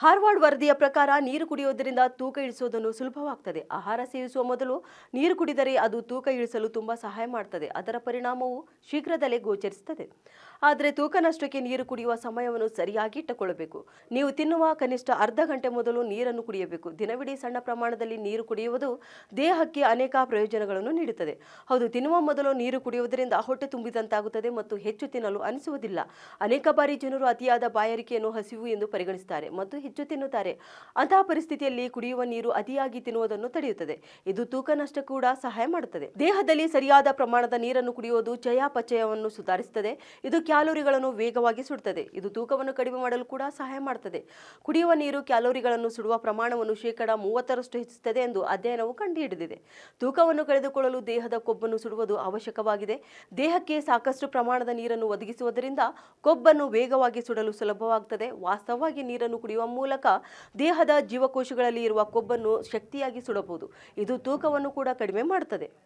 Harvard ವರದಿಯ ಪ್ರಕಾರ ನೀರು ಕುಡಿಯುವುದರಿಂದ ತೂಕ ಇಳಿಸುವುದನ್ನು ಸುಲಭವಾಗ್ತದೆ. ಆಹಾರ ಸೇವಿಸುವ ಮೊದಲು ನೀರು ಕುಡಿದರೆ ಅದು ತೂಕ ಇಳಿಸಲು ತುಂಬ ಸಹಾಯ ಮಾಡ್ತದೆ. ಅದರ ಪರಿಣಾಮವು ಶೀಘ್ರದಲ್ಲೇ ಗೋಚರಿಸುತ್ತದೆ. ಆದರೆ ತೂಕ ನಷ್ಟಕ್ಕೆ ನೀರು ಕುಡಿಯುವ ಸಮಯವನ್ನು ಸರಿಯಾಗಿ ಇಟ್ಟುಕೊಳ್ಳಬೇಕು. ನೀವು ತಿನ್ನುವ ಕನಿಷ್ಠ ಅರ್ಧ ಗಂಟೆ ಮೊದಲು ನೀರನ್ನು ಕುಡಿಯಬೇಕು. ದಿನವಿಡೀ ಸಣ್ಣ ಪ್ರಮಾಣದಲ್ಲಿ ನೀರು ಕುಡಿಯುವುದು ದೇಹಕ್ಕೆ ಅನೇಕ ಪ್ರಯೋಜನಗಳನ್ನು ನೀಡುತ್ತದೆ. ಹೌದು, ತಿನ್ನುವ ಮೊದಲು ನೀರು ಕುಡಿಯುವುದರಿಂದ ಹೊಟ್ಟೆ ತುಂಬಿದಂತಾಗುತ್ತದೆ ಮತ್ತು ಹೆಚ್ಚು ತಿನ್ನಲು ಅನಿಸುವುದಿಲ್ಲ. ಅನೇಕ ಬಾರಿ ಜನರು ಅತಿಯಾದ ಬಾಯಾರಿಕೆಯನ್ನು ಹಸಿವು ಎಂದು ಪರಿಗಣಿಸುತ್ತಾರೆ. ಮತ್ತು ಹೆಚ್ಚು ತಿನ್ನುತ್ತಾರೆ ಅಂತಹ ಪರಿಸ್ಥಿತಿಯಲ್ಲಿ ಕುಡಿಯುವ ನೀರು ಅತಿಯಾಗಿ ತಿನ್ನುವುದನ್ನು ತಡೆಯುತ್ತದೆ. ಇದು ತೂಕ ನಷ್ಟ ಕೂಡ ಸಹಾಯ ಮಾಡುತ್ತದೆ. ದೇಹದಲ್ಲಿ ಸರಿಯಾದ ಪ್ರಮಾಣದ ನೀರನ್ನು ಕುಡಿಯುವುದು ಚಯಾಪಚಯವನ್ನು ಸುಧಾರಿಸುತ್ತದೆ. ಇದು ಕ್ಯಾಲೋರಿಗಳನ್ನು ವೇಗವಾಗಿ ಸುಡುತ್ತದೆ ಇದು ತೂಕವನ್ನು ಕಡಿಮೆ ಮಾಡಲು ಕೂಡ ಸಹಾಯ ಮಾಡುತ್ತದೆ ಕುಡಿಯುವ ನೀರು ಕ್ಯಾಲೋರಿಗಳನ್ನು ಸುಡುವ ಪ್ರಮಾಣವನ್ನು ಶೇಕಡ ಮೂವತ್ತರಷ್ಟು ಹೆಚ್ಚಿಸುತ್ತದೆ ಎಂದು ಅಧ್ಯಯನವು ಕಂಡುಹಿಡಿದಿದೆ. ತೂಕವನ್ನು ಕಳೆದುಕೊಳ್ಳಲು ದೇಹದ ಕೊಬ್ಬನ್ನು ಸುಡುವುದು ಅವಶ್ಯಕವಾಗಿದೆ. ದೇಹಕ್ಕೆ ಸಾಕಷ್ಟು ಪ್ರಮಾಣದ ನೀರನ್ನು ಒದಗಿಸುವುದರಿಂದ ಕೊಬ್ಬನ್ನು ವೇಗವಾಗಿ ಸುಡಲು ಸುಲಭವಾಗುತ್ತದೆ ವಾಸ್ತವವಾಗಿ ನೀರನ್ನು ಕುಡಿಯುವ ಮೂಲಕ ದೇಹದ ಜೀವಕೋಶಗಳಲ್ಲಿ ಇರುವ ಕೊಬ್ಬನ್ನು ಶಕ್ತಿಯಾಗಿ ಸುಡಬಹುದು. ಇದು ತೂಕವನ್ನು ಕೂಡ ಕಡಿಮೆ ಮಾಡುತ್ತದೆ.